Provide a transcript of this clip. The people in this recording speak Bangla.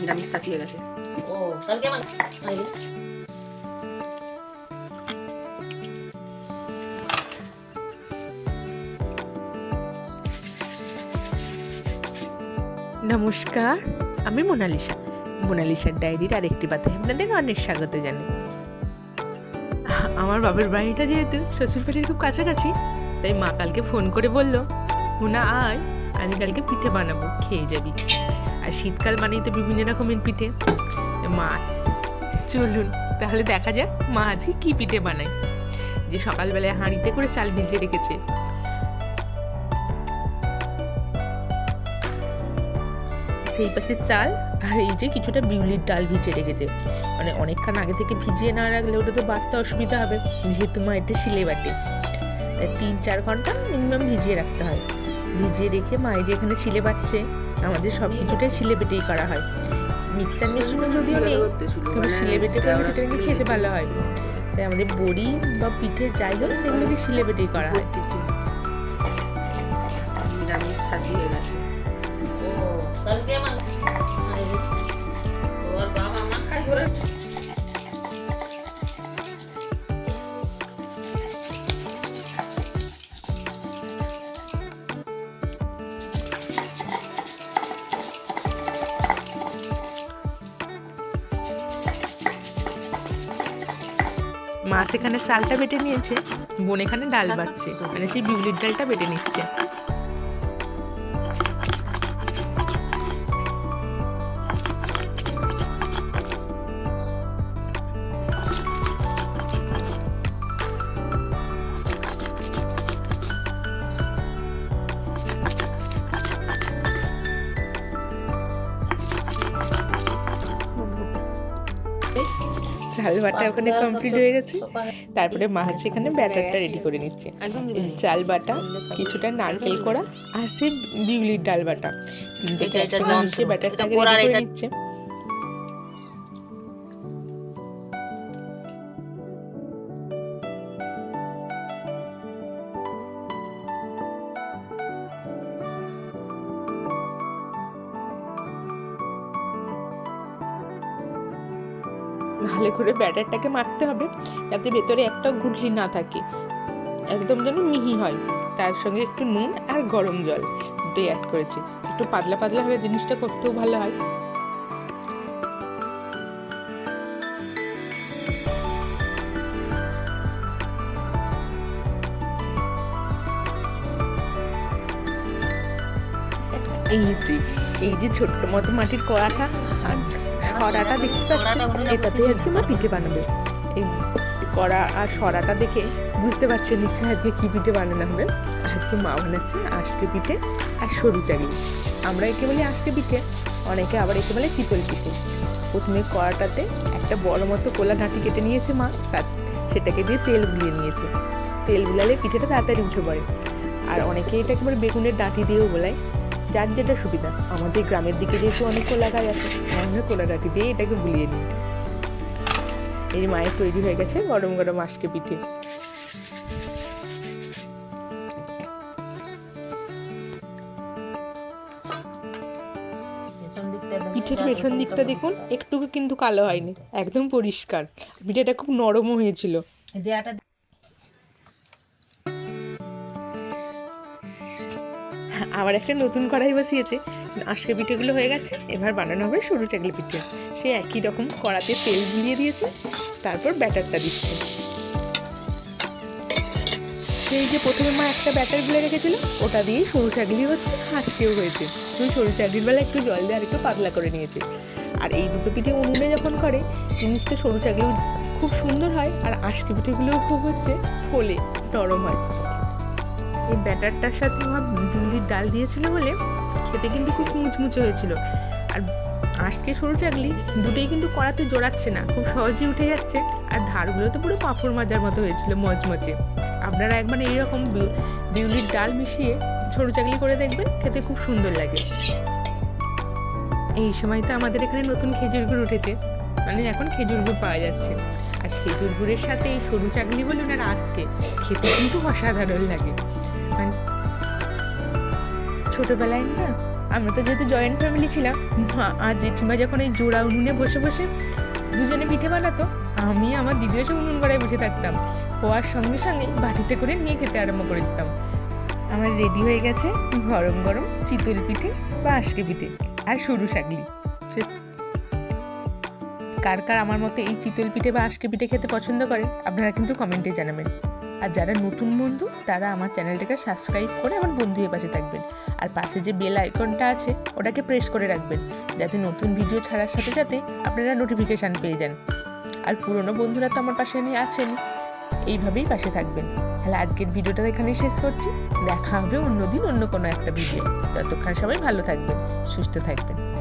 নিরামিষ সাজিয়ে গেছে। ও নমস্কার আমি মোনালিসা। মোনালিসার ডায়েরির আরেকটি পাতায় আপনাদের অনেক স্বাগত জানাই। আমার বাবার বাড়িটা যেহেতু শ্বশুরবাড়ির খুব কাছাকাছি তাই মা কালকে ফোন করে বলল মোনা আয় আমি কালকে পিঠে বানাবো খেয়ে যাবি। আর শীতকাল মানেই তো বিভিন্ন রকমের পিঠে। মা, চলুন, তাহলে দেখা যাক মা আজকে কী পিঠে বানায়। যে সকালবেলায় হাঁড়িতে করে চাল ভিজিয়ে রেখেছে। সেই পাশে চাল আর এই যে কিছুটা বিউলির ডাল ভিজিয়ে রেখেছে। মানে অনেকক্ষণ আগে থেকে ভিজিয়ে না রাখলে ওটা তো বাড়তে অসুবিধা হবে, যেহেতু মা এটা শিলে বাটে। তাই তিন চার ঘণ্টা মিনিমাম ভিজিয়ে রাখতে হয়। ভিজিয়ে রেখে মা এই যে এখানে শিলে বাটছে। আমাদের সব কিছুটাই শিলে বেটেই করা হয়। মিক্সার মেশিনও যদিও নেই তবে শিলে বেটে করলে সেটা কিন্তু খেতে ভালো হয়। তাই আমাদের বড়ি বা পিঠে যাই হোক সেগুলোকে শিলে বেটেই করা হয়। নিরামিষ সাজিয়ে গেছে। মা সেখানে চালটা বেটে নিয়েছে, বোন এখানে ডাল বাচ্ছে মানে সেই বিউলির ডালটা বেটে নিচ্ছে। চাল বাটা ওখানে কমপ্লিট হয়ে গেছে। তারপরে মা হচ্ছে এখানে ব্যাটারটা রেডি করে নিচ্ছে। এই চাল বাটা কিছুটা নারকেল করা আর সে বিউলির ডাল বাটা। তিনটেকে এটা একসঙ্গে মিশিয়ে ব্যাটারটাকে রেডি করে নিচ্ছে। ভালো করে ব্যাটারটাকে মাখতে হবে, যাতে ভেতরে একটা গুটলি না থাকে। একদম যেন মিহি হয়। তার সঙ্গে একটু নুন আর গরম জল দুটোই অ্যাড করেছি। একটু পাতলা পাতলা হলে জিনিসটা করতেও ভালো হয়। এই যে এই যে ছোট্ট মতো মাটির কড়াটা আর সরাটা দেখতে পাচ্ছেন এটাতে আজকে মা পিঠে বানাবে। এই কড়া আর সরাটা দেখে বুঝতে পারছেন নিশ্চয়ই আজকে কী পিঠে বানানো হবে? আজকে মা বানাচ্ছে আজকে পিঠে আর সরু চাগলি আমরা একে বলি আজকে পিঠে অনেকে আবার একে বলে চিতল পিঠে। প্রথমে কড়াটাতে একটা বড় মতো কোলা ডাঁটি কেটে নিয়েছে মা তার সেটাকে দিয়ে তেল বুলিয়ে নিয়েছে। তেল বুলালে পিঠেটা তাড়াতাড়ি উঠে পড়ে। আর অনেকে এটা একেবারে বেগুনের ডাঁটি দিয়েও বোলায়। যার যেটা সুবিধা। আমাদের গ্রামের দিকে যেহেতু অনেক কোলা গাছ আছে, আমরা কোলা ডাঁটি দিয়ে এটাকে বুলিয়ে নিই। এই মায়ের তৈরি হয়ে গেছে গরম গরম আজকে পিঠে। পিঠের পেছন দিকটা দেখুন, একটুকু কিন্তু কালো হয়নি, একদম পরিষ্কার। পিঠেটা খুব নরমও হয়েছিল। আবার একটা নতুন কড়াই বসিয়েছে। আজকে পিঠেগুলো হয়ে গেছে। এবার বানানো হবে সরু চাকলি পিঠে। সে একই রকম কড়াতে তেল দিয়ে দিয়েছে, তারপর ব্যাটারটা দিচ্ছে। সেই যে প্রথমে মা একটা ব্যাটার গুলে রেখেছিল, ওটা দিয়েই সরু চাকলি হচ্ছে, আজকেও হয়েছে। শুধু সরু চাকলির বেলা একটু জল দিয়ে আর একটু পাতলা করে নিয়েছে। আর এই দুটো পিঠে উনুনে যখন করে, জিনিসটা সরু চাকলি খুব সুন্দর হয়, আর আজকে পিঠেগুলোও খুব হচ্ছে ফোলে নরম হয়। এই ব্যাটারটার সাথে আমার বিউলির ডাল দিয়েছিল বলে খেতে কিন্তু খুব মুচমুচে হয়েছিল। আর আজকে সরু চাকলি দুটোই কিন্তু কড়াতে জোড়াচ্ছে না, খুব সহজেই উঠে যাচ্ছে। আর ধারগুলো তো পুরো পাঁপড় মাজার মতো হয়েছিল মচমচে আপনারা একবার এইরকম বিউ- বিউলির ডাল মিশিয়ে সরু চাকলি করে দেখবেন, খেতে খুব সুন্দর লাগে। এই সময় তো আমাদের এখানে নতুন খেজুর গুড় উঠেছে মানে এখন খেজুর গুড় পাওয়া যাচ্ছে। আর খেজুর গুড়ের সাথে এই সরু চাকলি বলুন আর আজকে খেতে কিন্তু অসাধারণ লাগে। মানে ছোটবেলায় না, আমরা তো যেহেতু জয়েন্ট ফ্যামিলি ছিলাম, মা আর জেঠিমা যখন এই জোড়া উনুনে বসে বসে দুজনে পিঠে বানাতো, আমি আমার দিদির এসে উনুন গড়ায় বসে থাকতাম। হওয়ার সঙ্গে সঙ্গে বাটিতে করে নিয়ে খেতে আরম্ভ করে দিতাম। আমার রেডি হয়ে গেছে গরম গরম চিতল পিঠে বা আশকে পিঠে আর সরু শাগলি সে- কার কার আমার মতো এই চিতল পিঠে বা আশকে পিঠে খেতে পছন্দ করে, আপনারা কিন্তু কমেন্টে জানাবেন। আর যারা নতুন বন্ধু, তারা আমার চ্যানেলটাকে সাবস্ক্রাইব করে আমার বন্ধু হয়ে পাশে থাকবেন। আর পাশে যে বেল আইকনটা আছে, ওটাকে প্রেস করে রাখবেন, যাতে নতুন ভিডিও ছাড়ার সাথে সাথে আপনারা নোটিফিকেশান পেয়ে যান। আর পুরনো বন্ধুরা তো আমার পাশে নিয়ে আছেন, এইভাবেই পাশে থাকবেন। তাহলে আজকের ভিডিওটা এখানেই শেষ করছি। দেখা হবে অন্যদিন অন্য কোনো একটা ভিডিও ততক্ষণ সবাই ভালো থাকবেন, সুস্থ থাকবেন।